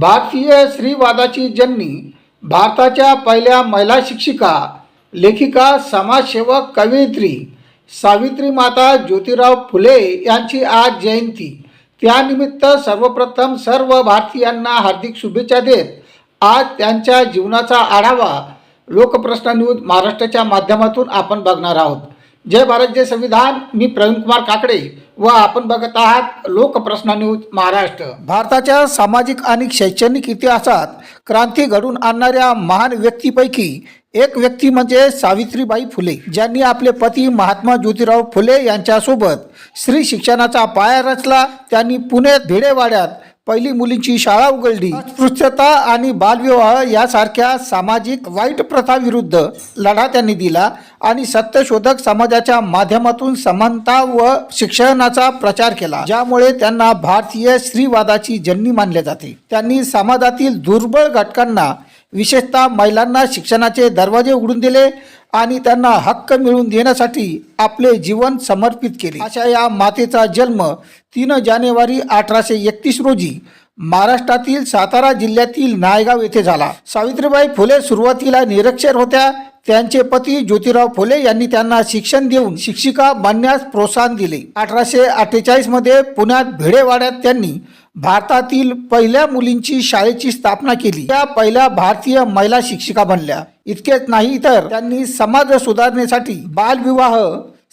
भारतीय स्त्रीवादाची जननी भारताच्या पहिल्या महिला शिक्षिका लेखिका समाजसेवक कवयित्री सावित्री माता ज्योतिराव फुले यांची आज जयंती. त्यानिमित्त सर्वप्रथम सर्व भारतीयांना हार्दिक शुभेच्छा देत आज त्यांच्या जीवनाचा आढावा लोकप्रश्न न्यूज महाराष्ट्राच्या माध्यमातून आपण बघणार आहोत. जय भारत जय संविधान. मी प्रवीण कुमार काकडे. व आपण बघत आहात लोकप्रश्न न्यूज महाराष्ट्र. भारताच्या सामाजिक आणि शैक्षणिक इतिहासात क्रांती घडून आणणाऱ्या महान व्यक्तीपैकी एक व्यक्ती म्हणजे सावित्रीबाई फुले. ज्यांनी आपले पती महात्मा ज्योतिराव फुले यांच्यासोबत स्त्री शिक्षणाचा पाया रचला. त्यांनी पुणे भिडेवाड्यात पहिली मुलींची शाळा उघडली. अस्पृश्यता आणि बालविवाह यासारख्या सामाजिक वाईट प्रथाविरुद्ध लढा त्यांनी दिला आणि सत्यशोधक समाजाच्या माध्यमातून समानता व शिक्षणाचा प्रचार केला. ज्यामुळे त्यांना भारतीय स्त्रीवादाची जननी मानले जाते. त्यांनी समाजातील दुर्बळ घटकांना विशेषतः महिलांना शिक्षणाचे दरवाजे उघडून दिले आणि त्यांना हक्क मिळवून देण्यासाठी आपले जीवन समर्पित केले. अशा या मातेचा जन्म तीन जानेवारी अठराशे एकतीस रोजी महाराष्ट्रातील सातारा जिल्ह्यातील नायगाव येथे झाला. सावित्रीबाई फुले सुरुवातीला निरक्षर होत्या. त्यांचे पती ज्योतिराव फुले यांनी त्यांना शिक्षण देऊन शिक्षिका बनण्यास प्रोत्साहन दिले. अठराशे अठ्ठेचाळीसमध्ये पुण्यात भिडेवाड्यात त्यांनी भारतातील पहिल्या मुलींची शाळेची स्थापना केली. त्या पहिल्या भारतीय महिला शिक्षिका बनल्या. इतकेच नाही तर त्यांनी समाज सुधारणेसाठी बालविवाह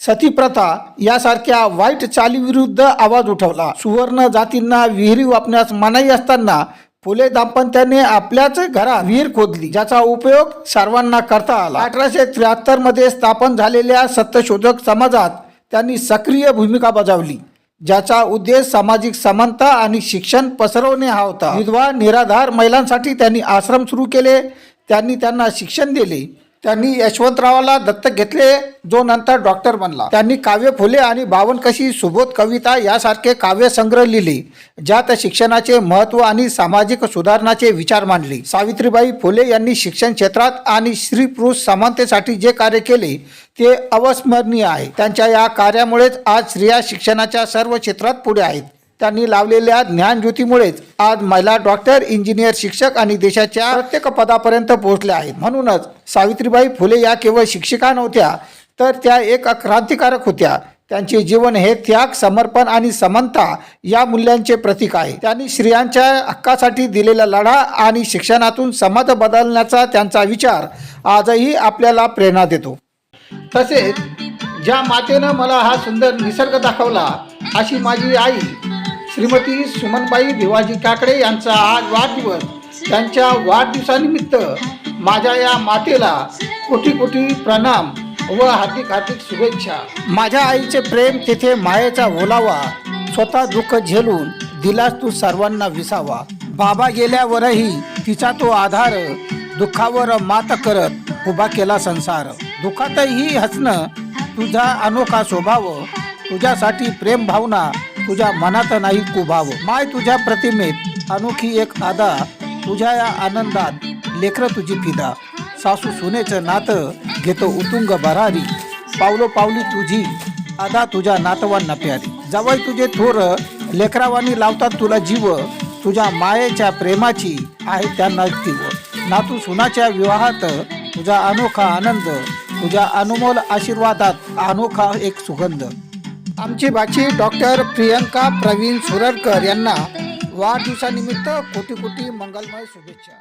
सतीप्रथा यासारख्या वाईट चालीविरुद्ध आवाज उठवला. सुवर्ण जातींना विहिरी वापण्यास मनाई असताना फुले दाम्पत्याने आपल्याच घरात विहीर खोदली ज्याचा उपयोग सर्वांना करता आला. अठराशे त्र्याहत्तरमध्ये स्थापन झालेल्या सत्यशोधक समाजात त्यांनी सक्रिय भूमिका बजावली ज्याचा उद्देश सामाजिक समानता आणि शिक्षण पसरवणे हा होता. विधवा निराधार महिलांसाठी त्यांनी आश्रम सुरू केले त्यांनी त्यांना शिक्षण दिले. त्यांनी यशवंतरावाला दत्तक घेतले जो नंतर डॉक्टर बनला. त्यांनी काव्य फुले आणि बावनकशी सुबोध कविता यासारखे काव्यसंग्रह लिहिले ज्यात शिक्षणाचे महत्त्व आणि सामाजिक सुधारणाचे विचार मांडले. सावित्रीबाई फुले यांनी शिक्षण क्षेत्रात आणि स्त्री पुरुष समानतेसाठी जे कार्य केले ते अविस्मरणीय आहे. त्यांच्या या कार्यामुळेच आज स्त्रिया शिक्षणाच्या सर्व क्षेत्रात पुढे आहेत. त्यांनी लावलेल्या ज्ञानज्योतीमुळेच आज महिला डॉक्टर इंजिनियर शिक्षक आणि देशाच्या प्रत्येक पदापर्यंत पोहोचल्या आहेत. म्हणूनच सावित्रीबाई फुले या केवळ शिक्षिका नव्हत्या तर त्या एक क्रांतिकारक होत्या. त्यांचे जीवन हे त्याग समर्पण आणि समानता या मूल्यांचे प्रतीक आहे. त्यांनी स्त्रियांच्या हक्कासाठी दिलेला लढा आणि शिक्षणातून समाज बदलण्याचा त्यांचा विचार आजही आपल्याला प्रेरणा देतो. तसेच ज्या मातेनं मला हा सुंदर निसर्ग दाखवला अशी माझी आई श्रीमती सुमनबाई भिवाजी काकडे यांचा आज वाढदिवस. त्यांच्या वाढदिवसानिमित्त माझ्या या मातेला कोटी कोटी प्रणाम व हार्दिक हार्दिक शुभेच्छा. माझ्या आईचे प्रेम तेथे मायेचा ओलावा स्वतः दुःख झेलून दिलास तू सर्वांना विसावा. बाबा गेल्यावरही तिचा तो आधार दुःखावर मात करत उभा केला संसार. दुःखातही हसणं तुझा अनोखा स्वभाव तुझ्यासाठी प्रेम भावना तुझ्या मनात नाही कुभाव. माय तुझ्या प्रतिमेत अनोखी एक आदा. तुझ्या या आनंदात लेकर तुझी फिदा. सासू सुनेचं नातं घेतो उतुंग भरारी. पावलो पावली तुझी आदा तुझ्या नातवांना प्यारी. जवळ तुझे थोर लेकरावानी लावतात तुला जीव. तुझ्या मायेच्या प्रेमाची आहे त्यांना तीव नातू सुनाच्या विवाहात तुझा अनोखा आनंद तुझ्या अनमोल आशीर्वादात अनोखा एक सुगंध. आमची बाची डॉक्टर प्रियंका प्रवीण सुरडकर यांना वाढदिवसानिमित्त कोटी कोटी मंगलमय शुभेच्छा.